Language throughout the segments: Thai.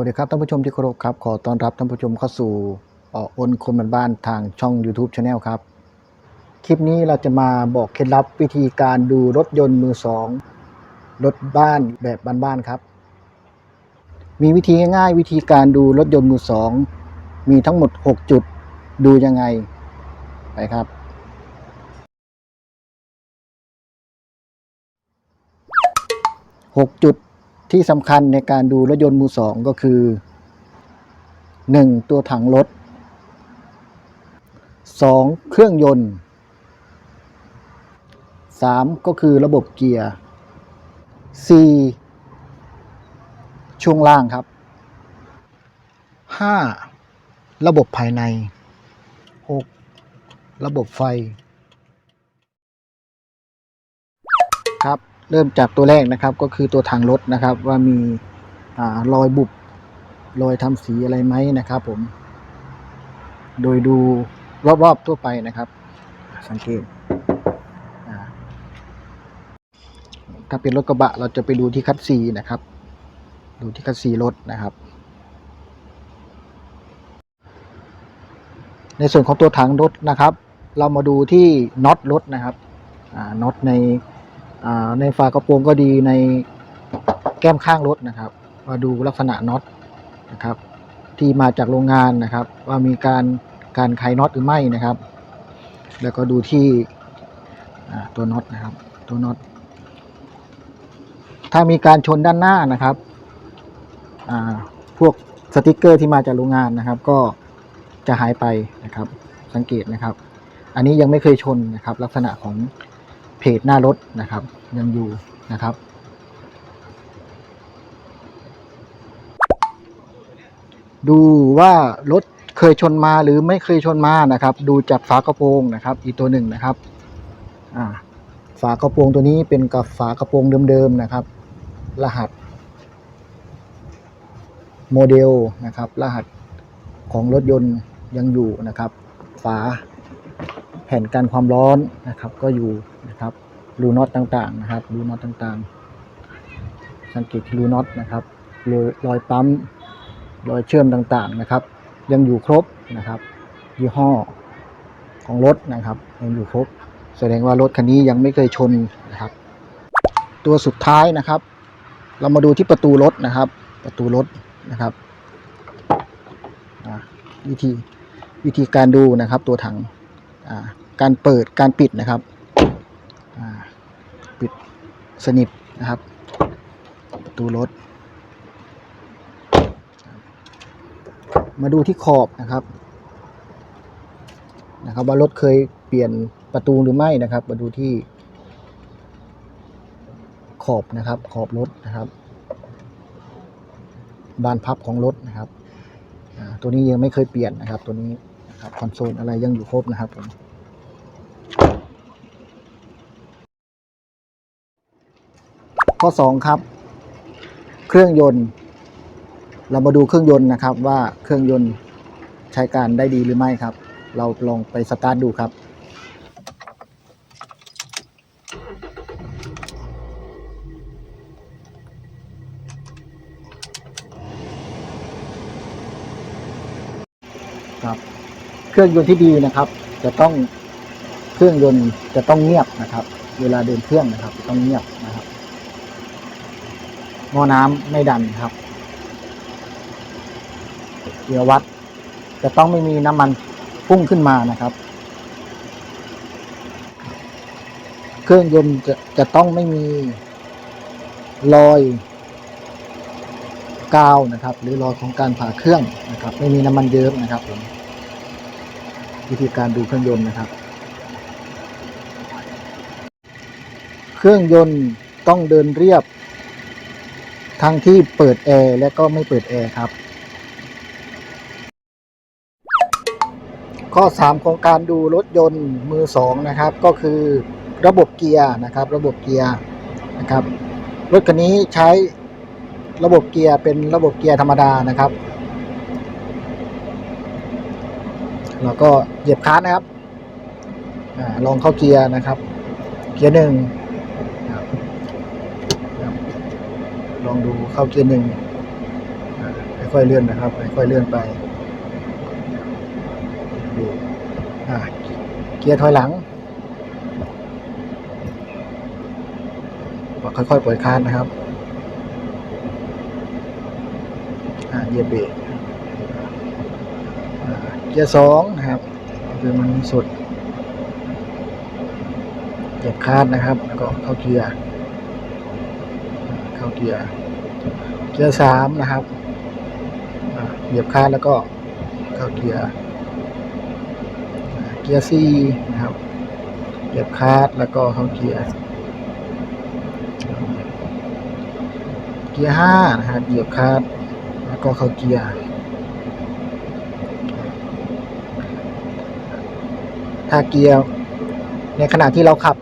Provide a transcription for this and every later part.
วัสดีครับท่านผู้ชมที่เคารพครับ ขอต้อนรับท่านผู้ชมเข้าสู่อ่อนคนบ้านบ้านทางช่อง YouTube Channel ครับ คลิปนี้เราจะมาบอกเคล็ดลับวิธีการดูรถยนต์มือสองรถบ้านแบบบ้านๆครับ มีวิธีง่ายๆวิธีการดูรถยนต์มือสองมีทั้งหมด 6 จุดดูยังไงไปครับ 6 จุด ที่สำคัญในการดูรถยนต์มือสองก็คือ 1. ตัวถังรถ 2. เครื่องยนต์ 3. ก็คือระบบเกียร์ 4. ช่วงล่างครับ 5. ระบบภายใน 6. ระบบไฟ เริ่มจากตัวแรกนะครับ ก็คือตัวถังรถนะครับ ว่ามีอรอยบุบรอยทำสีอะไรไหมนะครับผม โดยดูรอบๆทั่วไปนะครับ สังเกตถ้าเป็นรถกระบะเราจะไปดูที่คัดซีนะครับ ดูที่คัดซีรถนะครับ ในส่วนของตัวถังรถนะครับ เรามาดูที่น็อตรถนะครับน็อตใน ในฝากระโปรงก็ดีในแก้มข้างรถนะครับ มาดูลักษณะน็อตนะครับ ที่มาจากโรงงานนะครับ ว่ามีการการไขน็อตหรือไม่นะครับ แล้วก็ดูที่ตัวน็อตนะครับ ตัวน็อตถ้ามีการชนด้านหน้านะครับพวกสติกเกอร์ที่มาจากโรงงานนะครับ ก็จะหายไปนะครับ สังเกตนะครับ อันนี้ยังไม่เคยชนนะครับ ลักษณะของ เพจหน้ารถนะครับ ยังอยู่นะครับ ดูว่ารถเคยชนมาหรือไม่เคยชนมานะครับ ดูจากฝากระโปรงนะครับ อีกตัวหนึ่งนะครับอ่าฝากระโปรงตัวนี้เป็นกับฝากระโปรงเดิมๆนะครับ รหัส โมเดลนะครับ รหัสของรถยนต์ยังอยู่นะครับ ฝา ผ่นกันความร้อนนะครับ ก็อยู่นะครับรูน็อตต่างๆนะครับรูน็อตต่างๆ สังเกตที่รูน็อตนะครับรอยรอยปั๊มรอยเชื่อมต่างๆนะครับ ยังอยู่ครบนะครับ ยี่ห้อของรถนะครับยังอยู่ครบ แสดงว่ารถคันนี้ยังไม่เคยชนนะครับ ตัวสุดท้ายนะครับ เรามาดูที่ประตูรถนะครับ ประตูรถนะครับวิธีวิธีการดูนะครับตัวถังอ่า การเปิดการปิดนะครับปิดสนิทนะครับประตูรถ มาดูที่ขอบนะครับนะครับ ว่ารถเคยเปลี่ยนประตูหรือไม่นะครับ มาดูที่ขอบนะครับ ขอบรถนะครับ บานพับของรถนะครับตัวนี้ยังไม่เคยเปลี่ยนนะครับ ตัวนี้นะครับคอนโซลอะไรยังอยู่ครบนะครับผม ข้อ 2 ครับ เครื่องยนต์ เรามาดูเครื่องยนต์นะครับ ว่าเครื่องยนต์ใช้การได้ดีหรือไม่ครับ เราลองไปสตาร์ทดูครับครับเครื่องยนต์ที่ดีนะครับ จะต้องเครื่องยนต์จะต้องเงียบนะครับ เวลาเดินเครื่องนะครับ จะต้องเงียบนะครับ หม้อน้ำไม่ดันครับเกียร์วัดจะต้องไม่มีน้ำมันพุ่งขึ้นมานะครับ เครื่องยนต์จะจะต้องไม่มีรอยกาวนะครับ หรือรอยของการผ่าเครื่องนะครับ ไม่มีน้ำมันเยิ้มนะครับผมวิธีการดูเครื่องยนต์นะครับ เครื่องยนต์ต้องเดินเรียบ ทั้งที่เปิดแอร์และก็ไม่เปิดแอร์ครับ ข้อ 3 ของการดูรถยนต์มือ 2 นะครับ ก็คือระบบเกียร์นะครับ ระบบเกียร์นะครับ รถคันนี้ใช้ระบบเกียร์เป็นระบบเกียร์ธรรมดานะครับแล้วก็เหยียบคลัตช์นะครับอลองเข้าเกียร์นะครับ เกียร์หนึ่งครับครับล องดูเข้าเกียร์หนึ่งค่อยๆเลื่อนนะครับ ค่อยๆเลื่อนไปดูอ่าเกียร์ถอยหลังค่อยๆปล่อยคลันนะครับอ่าเหยียบเบรกเกียร์สองนะครับคือมันสุดเหยียบคลัดนะครับ แล้วก็เข้าเกียร์ เข้าเกียร์ เกียร์สามนะครับเหยียบคลัดแล้วก็เข้าเกียร์เกียร์สี่นะครับเหยียบคลัดแล้วก็เข้าเกียร์เกียร์ห้านะครับเหยียบคลัดแล้วก็เข้าเกียร์ถ้าเกียร์ในขณะที่เราขับ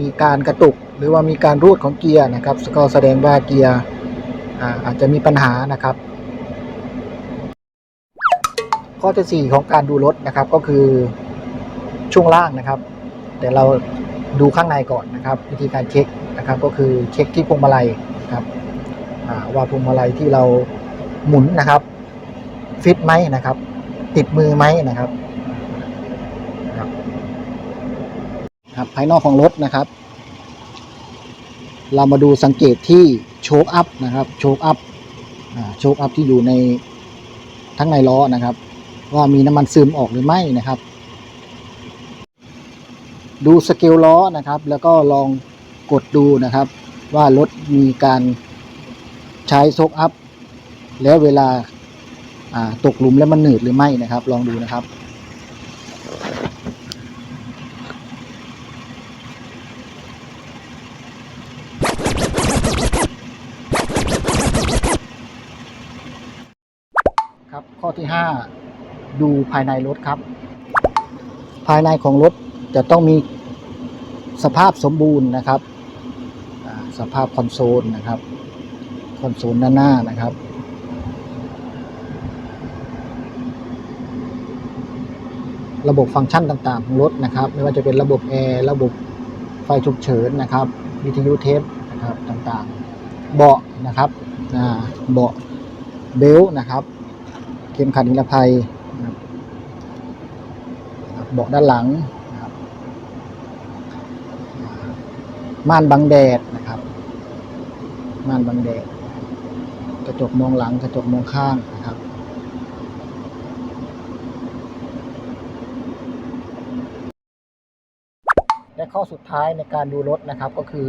มีการกระตุก หรือว่ามีการรูดของเกียร์นะครับก็แสดงว่าเกียร์ อาจจะมีปัญหานะครับ ข้อที่สี่ของการดูรถนะครับก็คือช่วงล่างนะครับ แต่เราดูข้างในก่อนนะครับ วิธีการเช็คนะครับ ก็คือเช็คที่พวงมาลัยครับว่าพวงมาลัยที่เราหมุนนะครับ ฟิตไหมนะครับ ติดมือไหมนะครับครับภายนอกของรถนะครับ เรามาดูสังเกตที่โชคอัพนะครับ โชคอัพโชคอัพที่อยู่ในทั้งในล้อนะครับ ว่ามีน้ำมันซึมออกหรือไม่นะครับ ดูสเกลล้อนะครับ แล้วก็ลองกดดูนะครับ ว่ารถมีการใช้โชคอัพแล้วเวลาตกหลุมแล้วมันหนืดหรือไม่นะครับ ลองดูนะครับ ข้อที่5ดูภายในรถครับ ภายในของรถจะต้องมีสภาพสมบูรณ์นะครับ สภาพคอนโซลนะครับ คอนโซลด้านหน้านะครับ ระบบฟังก์ชันต่างๆของรถนะครับ ไม่ว่าจะเป็นระบบแอร์ระบบไฟฉุกเฉินนะครับ วิทยุเทปนะครับต่างๆ เบาะนะครับเบาะเบลต์นะครับ ข็มขัดนิรภัยนะครับเบาะด้านหลังนะครับม่านบังแดดนะครับม่านบังแดด กระจกมองหลังกระจกมองข้างนะครับและข้อสุดท้ายในการดูรถนะครับก็คือ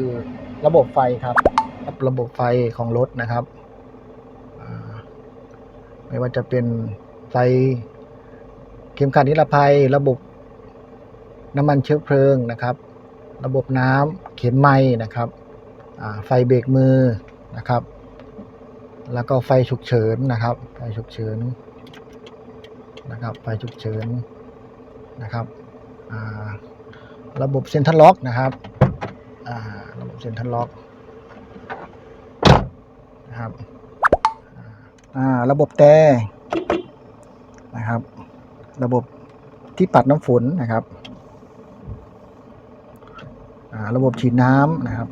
ระบบไฟครับ ระบบไฟของรถนะครับ ไม่ว่าจะเป็นไฟเข็มขัดนิรภัย ระบบน้ำมันเชื้อเพลิงนะครับ ระบบน้ำเข็มไม้นะครับไฟเบรกมือนะครับ แล้วก็ไฟฉุกเฉินนะครับ ไฟฉุกเฉินนะครับ ไฟฉุกเฉินนะครับระบบเซ็นทรัลล็อกนะครับระบบเซ็นทรัลล็อกนะครับ ระบบแต่นะครับ ระบบที่ปัดน้ำฝนนะครับระบบฉีดน้ำนะครับ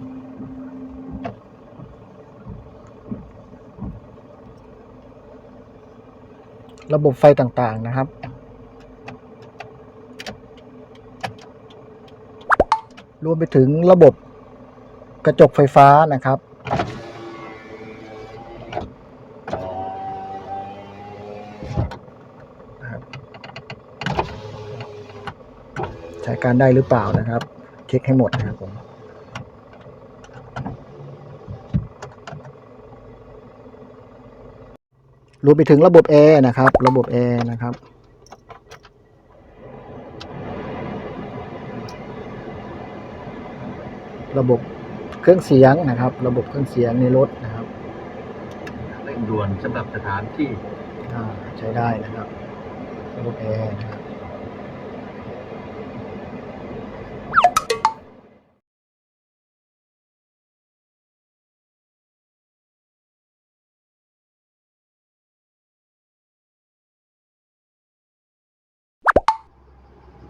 ระบบไฟต่างๆนะครับรวมไปถึงระบบกระจกไฟฟ้านะครับ การได้หรือเปล่านะครับ เช็คให้หมดนะครับผมรวมไปถึงระบบแอร์นะครับ ระบบแอร์นะครับระบบเครื่องเสียงนะครับ ระบบเครื่องเสียงในรถนะครับเร่งด่วนสำหรับสถานที่อ่าใช้ได้นะครับ ระบบแอร์นะครับ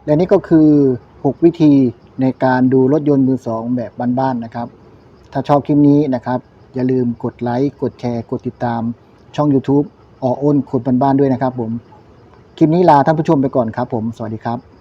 และนี่ก็คือ 6 วิธีในการดูรถยนต์มือสองแบบบ้านๆนะครับ ถ้าชอบคลิปนี้นะครับ อย่าลืมกดไลค์กดแชร์ กดติดตาม ช่อง YouTube อออ้นคนบ้านๆด้วยนะครับผม คลิปนี้ลาท่านผู้ชมไปก่อนครับผม สวัสดีครับ